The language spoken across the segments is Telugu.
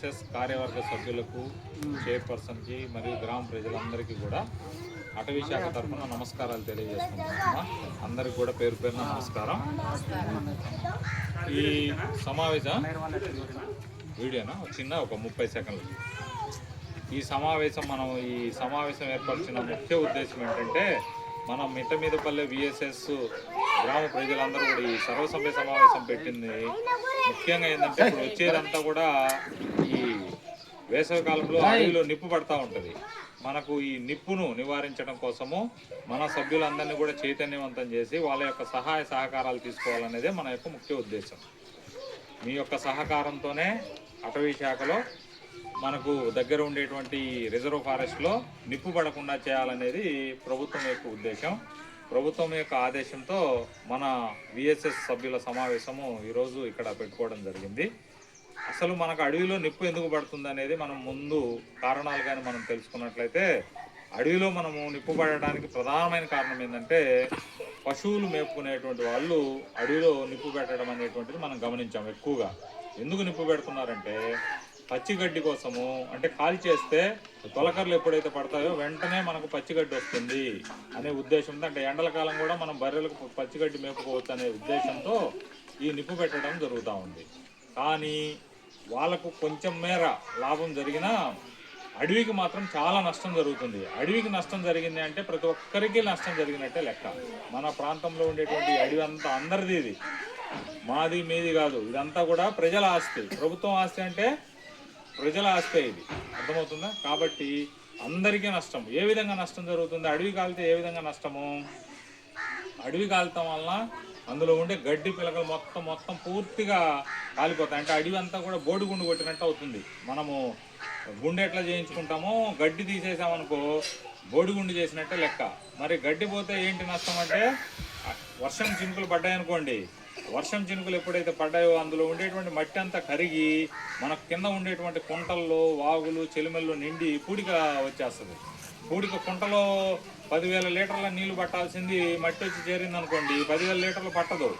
విఎస్ఎస్ కార్యవర్గ సభ్యులకు చైర్పర్సన్కి మరియు గ్రామ ప్రజలందరికీ కూడా అటవీ శాఖ తరఫున నమస్కారాలు తెలియజేసుకుంటున్నామా అందరికి కూడా పేరు పేరున నమస్కారం. ఈ సమావేశం వీడియోనా? చిన్న ఒక ముప్పై సెకండ్లు. ఈ సమావేశం మనం ఈ సమావేశం ఏర్పరిచిన ముఖ్య ఉద్దేశం ఏంటంటే మనం మిట్టమీదపల్లె విఎస్ఎస్ గ్రామ ప్రజలందరూ కూడా ఈ సర్వసభ్య సమావేశం పెట్టింది. ముఖ్యంగా ఏంటంటే ఇప్పుడు వచ్చేదంతా కూడా ఈ వేసవికాలంలో అడవిలో నిప్పు పడతా ఉంటుంది. మనకు ఈ నిప్పును నివారించడం కోసము మన సభ్యులందరినీ కూడా చైతన్యవంతం చేసి వాళ్ళ యొక్క సహాయ సహకారాలు తీసుకోవాలనేదే మన యొక్క ముఖ్య ఉద్దేశం. మీ యొక్క సహకారంతోనే అటవీ శాఖలో మనకు దగ్గర ఉండేటువంటి రిజర్వ్ ఫారెస్ట్లో నిప్పు పడకుండా చేయాలనేది ప్రభుత్వం యొక్క ఉద్దేశం. ప్రభుత్వం యొక్క ఆదేశంతో మన విఎస్ఎస్ సభ్యుల సమావేశము ఈరోజు ఇక్కడ పెట్టుకోవడం జరిగింది. అసలు మనకు అడవిలో నిప్పు ఎందుకు పడుతుంది అనేది మనం ముందు కారణాలు కానీ మనం తెలుసుకున్నట్లయితే అడవిలో మనము నిప్పు పడడానికి ప్రధానమైన కారణం ఏంటంటే పశువులు మేపుకునేటువంటి వాళ్ళు అడవిలో నిప్పు పెట్టడం అనేటువంటిది మనం గమనించాం ఎక్కువగా. ఎందుకు నిప్పు పెడుతున్నారంటే పచ్చిగడ్డి కోసము అంటే కాల్ చేస్తే తొలకర్లు ఎప్పుడైతే పడతాయో వెంటనే మనకు పచ్చిగడ్డి వస్తుంది అనే ఉద్దేశంతో అంటే ఎండల కాలం కూడా మనం బర్రెలకు పచ్చిగడ్డి మేపుకోవచ్చు అనే ఉద్దేశంతో ఈ నిప్పు పెట్టడం జరుగుతూ ఉంది. కానీ వాళ్ళకు కొంచెం మేర లాభం జరిగినా అడవికి మాత్రం చాలా నష్టం జరుగుతుంది. అడవికి నష్టం జరిగింది అంటే ప్రతి ఒక్కరికి నష్టం జరిగినట్టే లెక్క. మన ప్రాంతంలో ఉండేటువంటి అడవి అంతా అందరిది ఇది. మాది మీది కాదు. ఇదంతా కూడా ప్రజల ఆస్తి. ప్రభుత్వం ఆస్తి అంటే ప్రజల ఆస్తే ఇది. అర్థమవుతుందా? కాబట్టి అందరికీ నష్టం. ఏ విధంగా నష్టం జరుగుతుంది? అడవి కాలితే ఏ విధంగా నష్టము? అడవి కాలటం వలన అందులో ఉండే గడ్డి పిలకలు మొత్తం మొత్తం పూర్తిగా కాలిపోతాయి. అంటే అడవి అంతా కూడా బోడిగుండు కొట్టినట్టు అవుతుంది. మనము గుండె ఎట్లా చేయించుకుంటామో? గడ్డి తీసేసామనుకో బోడిగుండు చేసినట్టే లెక్క. మరి గడ్డి పోతే ఏంటి నష్టం అంటే? వర్షం చినుకులు పడ్డాయనుకోండి. వర్షం చినుకులు ఎప్పుడైతే పడ్డాయో అందులో ఉండేటువంటి మట్టి అంతా కరిగి మన కింద ఉండేటువంటి కుంటల్లో వాగులు చెలిమెల్లో నిండి పూడిక వచ్చేస్తుంది. పూడిక కుంటలో పదివేల లీటర్ల నీళ్ళు పట్టాల్సింది మట్టి వచ్చి చేరింది అనుకోండి పదివేల లీటర్లు పట్టదు.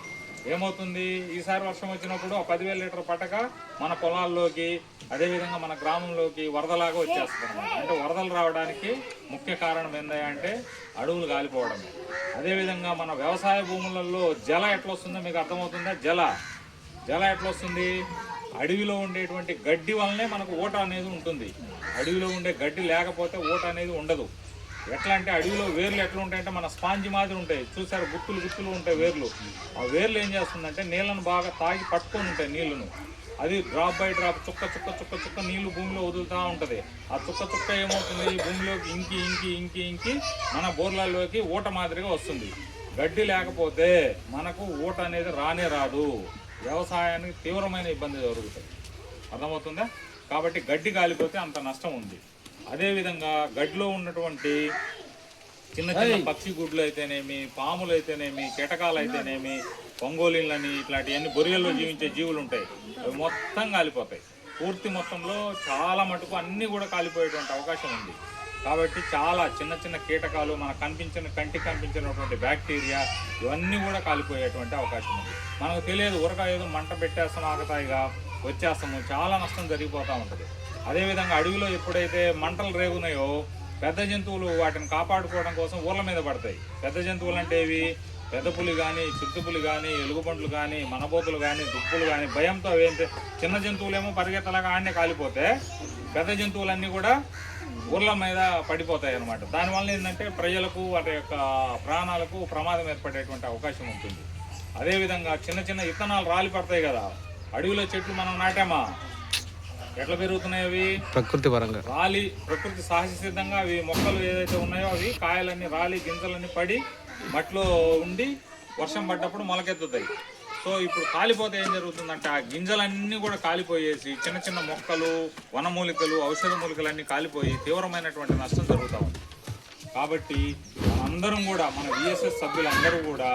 ఏమవుతుంది? ఈసారి వర్షం వచ్చినప్పుడు పదివేల లీటర్ పట్టక మన పొలాల్లోకి అదేవిధంగా మన గ్రామంలోకి వరదలాగా వచ్చేస్తుంది. అంటే వరదలు రావడానికి ముఖ్య కారణం ఏందా అంటే అడవులు కాలిపోవడం అదేవిధంగా మన వ్యవసాయ భూములలో జల ఎట్లా వస్తుందో మీకు అర్థమవుతుందా? జల. జల ఎట్లా వస్తుంది అడవిలో ఉండేటువంటి గడ్డి వల్లనే మనకు ఓట అనేది ఉంటుంది. అడవిలో ఉండే గడ్డి లేకపోతే ఓట అనేది ఉండదు. ఎట్లా అంటే అడవిలో వేర్లు ఎట్లా ఉంటాయంటే మన స్పాంజి మాదిరి ఉంటాయి. చూసారు? గుత్తులు గుత్తులు ఉంటాయి వేర్లు. ఆ వేర్లు ఏం చేస్తుందంటే నీళ్ళను బాగా తాగి పట్టుకొని ఉంటాయి నీళ్ళను. అది డ్రాప్ బై డ్రాప్ చుక్క చుక్క చుక్క చుక్క నీళ్ళు భూమిలో వదులుతూ ఉంటుంది. ఆ చుక్క చుక్క ఏమవుతుంది? ఈ భూమిలోకి ఇంకి ఇంకి ఇంకి ఇంకి మన బోర్లలోకి ఊట మాదిరిగా వస్తుంది. గడ్డి లేకపోతే మనకు ఊట అనేది రానే రాదు. వ్యవసాయానికి తీవ్రమైన ఇబ్బంది జరుగుతుంది అర్థమవుతుందా? కాబట్టి గడ్డి కాలిపోతే అంత నష్టం ఉంది. అదేవిధంగా గడ్డిలో ఉన్నటువంటి చిన్న చిన్న పక్షి గుడ్లు అయితేనేమి పాములు అయితేనేమి కీటకాలు అయితేనేమి పొంగోలీలని ఇట్లాంటివన్నీ బొరియల్లో జీవించే జీవులు ఉంటాయి అవి మొత్తం కాలిపోతాయి. పూర్తి మొత్తంలో చాలా మటుకు అన్నీ కూడా కాలిపోయేటువంటి అవకాశం ఉంది. కాబట్టి చాలా చిన్న చిన్న కీటకాలు మనకు కనిపించిన కంటికి కనిపించినటువంటి బ్యాక్టీరియా ఇవన్నీ కూడా కాలిపోయేటువంటి అవకాశం ఉంది. మనకు తెలియదు ఉరక ఏదో మంట పెట్టేస్తాం ఆకతాయిగా వచ్చేస్తాము చాలా నష్టం జరిగిపోతూ ఉంటుంది. అదేవిధంగా అడవిలో ఎప్పుడైతే మంటలు రేగున్నాయో పెద్ద జంతువులు వాటిని కాపాడుకోవడం కోసం ఊర్ల మీద పడతాయి. పెద్ద జంతువులు అంటే ఇవి పెద్ద పులి కానీ చిరుతపులి కానీ ఎలుగుబంట్లు కానీ మనబోతులు కానీ దుప్పులు కానీ భయంతో అవి ఏంటి? చిన్న జంతువులేమో పరిగెత్తలాగా ఆడనే కాలిపోతే పెద్ద జంతువులన్నీ కూడా ఊర్ల మీద పడిపోతాయి అన్నమాట దానివల్ల ఏంటంటే ప్రజలకు వాటి యొక్క ప్రాణాలకు ప్రమాదం ఏర్పడేటువంటి అవకాశం ఉంటుంది. అదేవిధంగా చిన్న చిన్న ఇత్తనాలు రాలి పడతాయి కదా. అడవిలో చెట్లు మనం నాటామా? ఎట్లా పెరుగుతున్నాయి అవి? ప్రకృతి పరంగా. రాలి ప్రకృతి సహజ సిద్ధంగా అవి మొక్కలు ఏదైతే ఉన్నాయో అవి కాయలన్నీ రాలి గింజలన్నీ పడి మట్టిలో ఉండి వర్షం పడ్డప్పుడు మొలకెత్తుతాయి. సో ఇప్పుడు కాలిపోతే ఏం జరుగుతుందంటే ఆ గింజలన్నీ కూడా కాలిపోయేసి చిన్న చిన్న మొక్కలు వనమూలికలు ఔషధ మూలికలు అన్నీ కాలిపోయి తీవ్రమైనటువంటి నష్టం జరుగుతూ కాబట్టి అందరం కూడా మన విఎస్ఎస్ సభ్యులందరూ కూడా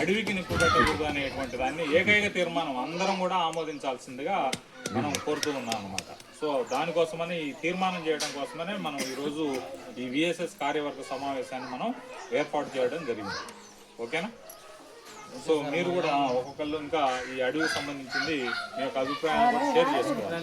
అడవికి నిప్పు పెట్టకూడదు అనేటువంటి దాన్ని ఏకైక తీర్మానం అందరం కూడా ఆమోదించాల్సిందిగా మనం కోరుతూ ఉన్నాం అనమాట సో దానికోసమని ఈ తీర్మానం చేయడం కోసమనే మనం ఈరోజు ఈ విఎస్ఎస్ కార్యవర్గ సమావేశాన్ని మనం ఏర్పాటు చేయడం జరిగింది. ఓకేనా? సో మీరు కూడా ఒక్కొక్కళ్ళు ఇంకా ఈ అడవికి సంబంధించింది మీ యొక్క అభిప్రాయాన్ని కూడా షేర్ చేసుకోవాలి.